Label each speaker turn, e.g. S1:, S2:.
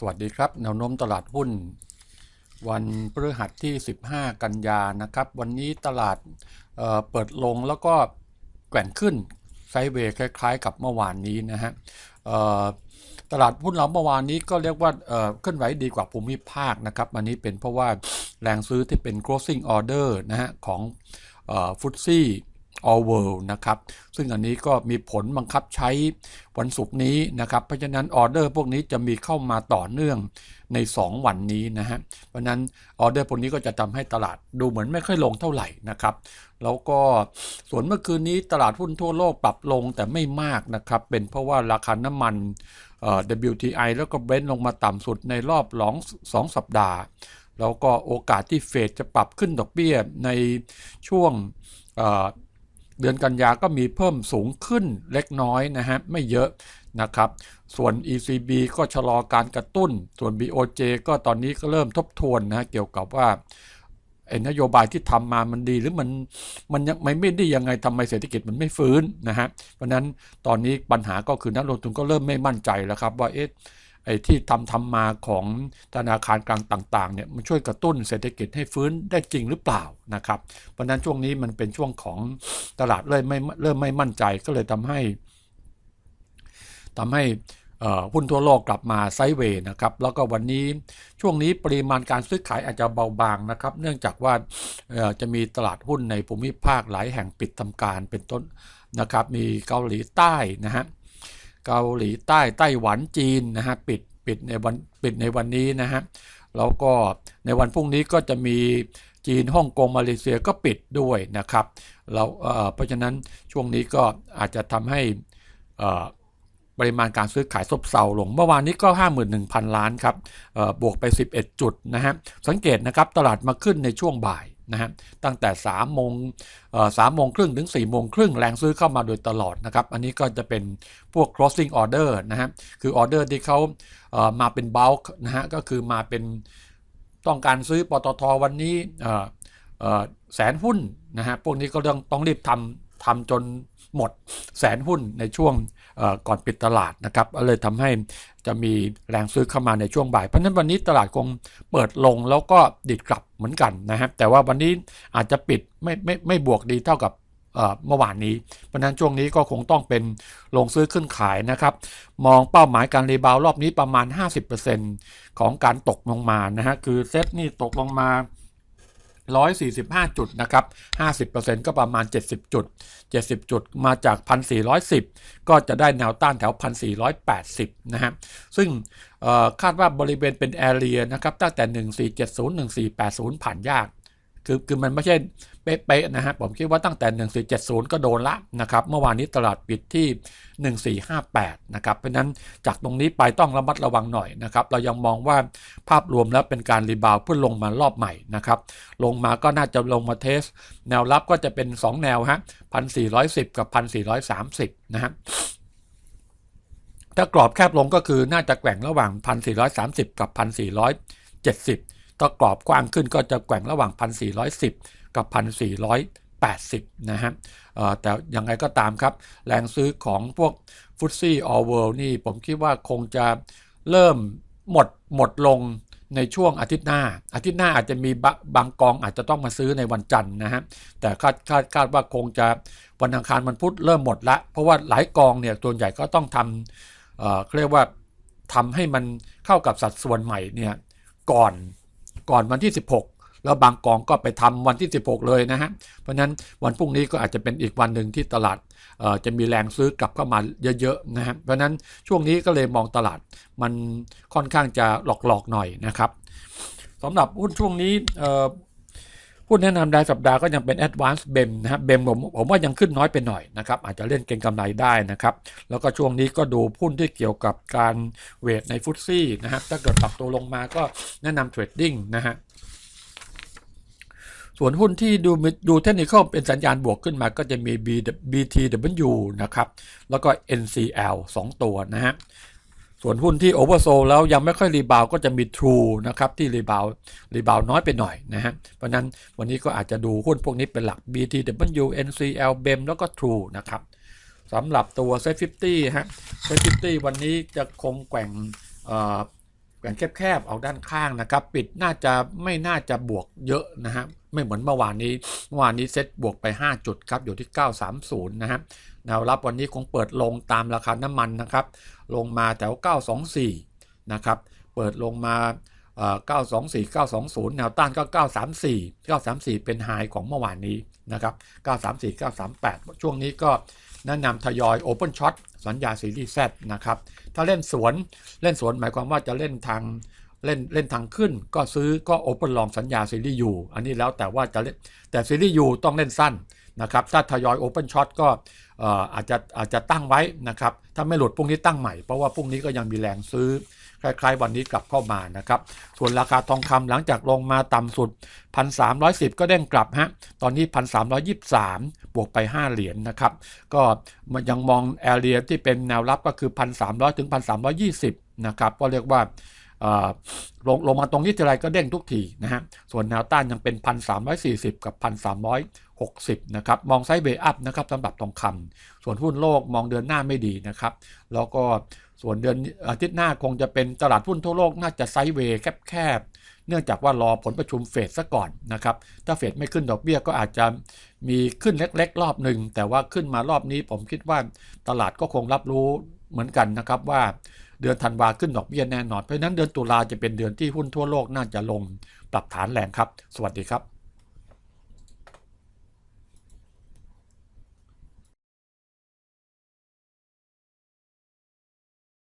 S1: สวัสดีครับแนวโน้มตลาดหุ้น วันพฤหัสที่ 15 กันยานะครับ วันนี้ตลาดเเปิดลงแล้วก็แกว่งขึ้นไซเวย์คล้ายๆ กับเมื่อวานนี้นะฮะตลาดหุ้นเราเมื่อวานนี้ก็เรียกว่าเคลื่อนไหวดีกว่าภูมิภาคนะครับอันนี้เป็นเพราะว่าแรงซื้อที่เป็น closing order นะฮะของฟุตซี่ all world นะครับ ซึ่งอันนี้ก็มีผลบังคับใช้วันศุกร์นี้นะครับ เพราะฉะนั้นออเดอร์พวกนี้จะมีเข้ามาต่อเนื่องใน 2 วันนี้นะฮะ เพราะนั้นออเดอร์พวกนี้ก็จะทำให้ตลาดดูเหมือนไม่ค่อยลงเท่าไหร่นะครับ แล้วก็ส่วนเมื่อคืนนี้ตลาดหุ้นทั่วโลกปรับลงแต่ไม่มากนะครับ เป็นเพราะว่าราคาน้ำมัน WTI แล้วก็เบรนท์ลงมาต่ำสุดในรอบหลองสองสัปดาห์แล้วก็โอกาสที่เฟดจะปรับขึ้นดอกเบี้ยในช่วง เดือนกันยาก็มีเพิ่มสูงขึ้นเล็กน้อยนะฮะไม่เยอะนะครับ ส่วน ECB ก็ชะลอการกระตุ้น ส่วน BOJ ก็ตอนนี้ก็เริ่มทบทวนนะเกี่ยวกับว่าไอ้นโยบายที่ทำมามันดีหรือมันมันยังไม่ไม่ไดียังไงทำไมเศรษฐกิจมันไม่ฟื้นนะฮะเพราะนั้นตอนนี้ปัญหาก็คือนักลงทุนก็เริ่มไม่มั่นใจแล้วครับว่าเอ๊ะ ไอ้ที่ทำทำมาของธนาคารกลางต่างๆเนี่ยมันช่วยกระตุ้นเศรษฐกิจให้ฟื้นได้จริงหรือเปล่านะครับเพราะนั้นช่วงนี้มันเป็นช่วงของตลาดเริ่มไม่เริ่มไม่มั่นใจก็เลยทำให้ทำให้หุ้นทั่วโลกกลับมาไซด์เวย์นะครับ แล้วก็วันนี้ช่วงนี้ปริมาณการซื้อขายอาจจะเบาบางนะครับ เนื่องจากว่าจะมีตลาดหุ้นในภูมิภาคหลายแห่งปิดทำการเป็นต้นนะครับ มีเกาหลีใต้นะฮะ เกาหลีใต้ไต้หวันจีนนะฮะปิดปิดในวันปิดในวันนี้นะฮะแล้วก็ในวันพรุ่งนี้ก็จะมีจีนฮ่องกงมาเลเซียก็ปิดด้วยนะครับเราเพราะฉะนั้นช่วงนี้ก็อาจจะทำให้ปริมาณการซื้อขายซบเซาลง เมื่อวานนี้ก็ 51,000 ล้านครับบวกไป 11 จุดนะฮะสังเกตนะครับตลาดมาขึ้นในช่วงบ่าย นะฮะตั้งแต่3โมงสามโมงครึ่งถึง4โมงครึ่งแรงซื้อเข้ามาโดยตลอดนะครับ อันนี้ก็จะเป็นพวก crossing order นะฮะคือออเดอร์ที่เขามาเป็น bulk นะฮะก็คือมาเป็นต้องการซื้อปตทวันนี้แสนหุ้นนะฮะพวกนี้ก็ต้องต้องรีบทำทำจน หมดแสนหุ้นในช่วงก่อนปิดตลาดนะครับเลยทำให้จะมีแรงซื้อเข้ามาในช่วงบ่าย เพราะนั้นวันนี้ตลาดคงเปิดลงแล้วก็ดิดกลับเหมือนกันนะครับแต่ว่าวันนี้อาจจะปิดไม่ไม่ไม่บวกดีเท่ากับเมื่อวานนี้ เพราะนั้นช่วงนี้ก็คงต้องเป็นลงซื้อขึ้นขายนะครับ มองเป้าหมายการรีบาวรอบนี้ประมาณ 50%ของการตกลงมานะฮะ คือเซตนี่ตกลงมา 145 จุดนะครับ 50%ก็ประมาณ 70 จุด 70 จุดมาจาก 1,410 ก็จะได้แนวต้านแถว 1,480 นะฮะ ซึ่งคาดว่าบริเวณเป็นแอเรียนะครับ ตั้งแต่ 1470 1480 ผ่านยาก คือคือมันไม่ใช่เป๊ะๆนะฮะผมคิดว่าตั้งแต่ 1470 ก็โดนละนะครับ เมื่อวานนี้ตลาดปิดที่ 1458 นะครับ เพราะนั้นจากตรงนี้ไปต้องระมัดระวังหน่อยนะครับ เรายังมองว่าภาพรวมแล้วเป็นการรีบาวเพื่อลงมารอบใหม่นะครับ ลงมาก็น่าจะลงมาเทส แนวรับก็จะเป็น 2 แนวฮะ 1,410 กับ 1,430 นะฮะถ้ากรอบแคบลงก็คือน่าจะแกว่งระหว่าง 1,430 กับ 1,470 ถ้ากรอบกว้างขึ้นก็จะแกว่งระหว่าง 1,410 กับ 1,480 นะฮะแต่ยังไงก็ตามครับ แรงซื้อของพวกฟุตซี่ออเวิลด์นี่ผมคิดว่าคงจะเริ่มหมดหมดลงในช่วงอาทิตย์หน้า อาทิตย์หน้าอาจจะมีบางกองอาจจะต้องมาซื้อในวันจันทร์นะฮะ แต่คาดคาดคาดว่าคงจะวันอังคารมันพุธเริ่มหมดละ เพราะว่าหลายกองเนี่ยส่วนใหญ่ก็ต้องทำเอ่อเรียกว่าทำให้มันเข้ากับสัดส่วนใหม่เนี่ยก่อน ก่อนวันที่ 16 แล้วบางกองก็ไปทำวันที่ 16 เลยนะฮะเพราะนั้นวันพรุ่งนี้ก็อาจจะเป็นอีกวันหนึ่งที่ตลาดจะมีแรงซื้อกลับเข้ามาเยอะๆนะฮะเพราะนั้นช่วงนี้ก็เลยมองตลาดมันค่อนข้างจะหลอกๆหน่อยนะครับสำหรับหุ้นช่วงนี้ หุ้นแนะนำรายสัปดาห์ก็ยังเป็น Advanced BEM นะครับ BEM ผมผมว่ายังขึ้นน้อยไปหน่อยนะครับอาจจะเล่นเก็งกำไรได้นะครับ แล้วก็ช่วงนี้ก็ดูหุ้นที่เกี่ยวกับการเวทในฟุตซี่นะครับถ้าเกิดปรับตัวลงมาก็แนะนำเทรดดิ้งนะฮะส่วนหุ้นที่ดูดูเทคนิคเป็นสัญญาณบวกขึ้นมาก็จะมี BTW นะครับ แล้วก็ NCL 2 ตัวนะฮะ ส่วนหุ้นที่โอเวอร์โซลแล้วยังไม่ค่อยรีบาวก็จะมี True นะครับที่รีบาวรีบาวน้อยไปหน่อยนะฮะเพราะนั้นวันนี้ก็อาจจะดูหุ้นพวกนี้เป็นหลัก BTW NCL BEM แล้วก็ True นะครับสำหรับตัว Set 50ฮะ Set 50วันนี้จะคงแกว่งแกว่งแคบๆออกด้านข้างนะครับ ปิดน่าจะไม่น่าจะบวกเยอะนะฮะ ไม่เหมือนเมื่อวานนี้เมื่อวานนี้เซ็ตบวกไป 5 จุดครับอยู่ที่ 930 นะฮะแนวรับวันนี้คงเปิดลงตามราคาน้ำมันนะครับ ลงมาแถว 924 นะครับ เปิดลงมาเอ่อ924 920 แนวต้านก็ 934 934 เป็นไฮของเมื่อวานนี้นะครับ 934 938 ช่วงนี้ก็แนะนำทยอย Open Shot สัญญาซีรีส์ Z นะครับ ถ้าเล่นสวนเล่นสวนหมายความว่าจะเล่นทาง เล่นเล่นทางขึ้นก็ซื้อก็ Open Long สัญญาซีรีส์ U อันนี้แล้วแต่ว่าจะเล่นแต่ซีรีส์ U ต้องเล่นสั้นนะครับถ้าทยอย Open Shot ก็เอ่ออาจจะอาจจะตั้งไว้นะครับถ้าไม่หลุดพรุ่งนี้ตั้งใหม่ เพราะว่าพรุ่งนี้ก็ยังมีแรงซื้อคล้ายๆ วันนี้กลับเข้ามานะครับส่วนราคาทองคำหลังจากลงมาต่ำสุด 1,310 ก็เด้งกลับฮะตอนนี้ 1,323 บวกไป 5 เหรียญนนะครับก็มันยังมองแอเรียที่เป็นแนวรับก็คือ 1,300 ถึง 1,320 นะครับก็เรียกว่า ลงลงมาตรงนี้ทีไรก็เด้งทุกทีนะฮะ ส่วนแนวต้านยังเป็น 1,340 กับ 1,360 นะครับ มองไซด์เวย์อัพนะครับสำหรับทองคำ ส่วนหุ้นโลกมองเดือนหน้าไม่ดีนะครับ แล้วก็ส่วนเดือนอาทิตย์หน้าคงจะเป็นตลาดหุ้นทั่วโลกน่าจะไซด์เวย์แคบๆเนื่องจากว่ารอผลประชุมเฟดซะก่อนนะครับ ถ้าเฟดไม่ขึ้นดอกเบี้ยก็อาจจะมีขึ้นเล็กๆ รอบหนึ่ง แต่ว่าขึ้นมารอบนี้ผมคิดว่าตลาดก็คงรับรู้เหมือนกันนะครับว่า เดือนธันวาขึ้นดอกเบี้ยแน่นอน เพราะฉะนั้นเดือนตุลาจะเป็นเดือนที่หุ้นทั่วโลกน่าจะลงปรับฐานแรงครับ สวัสดีครับ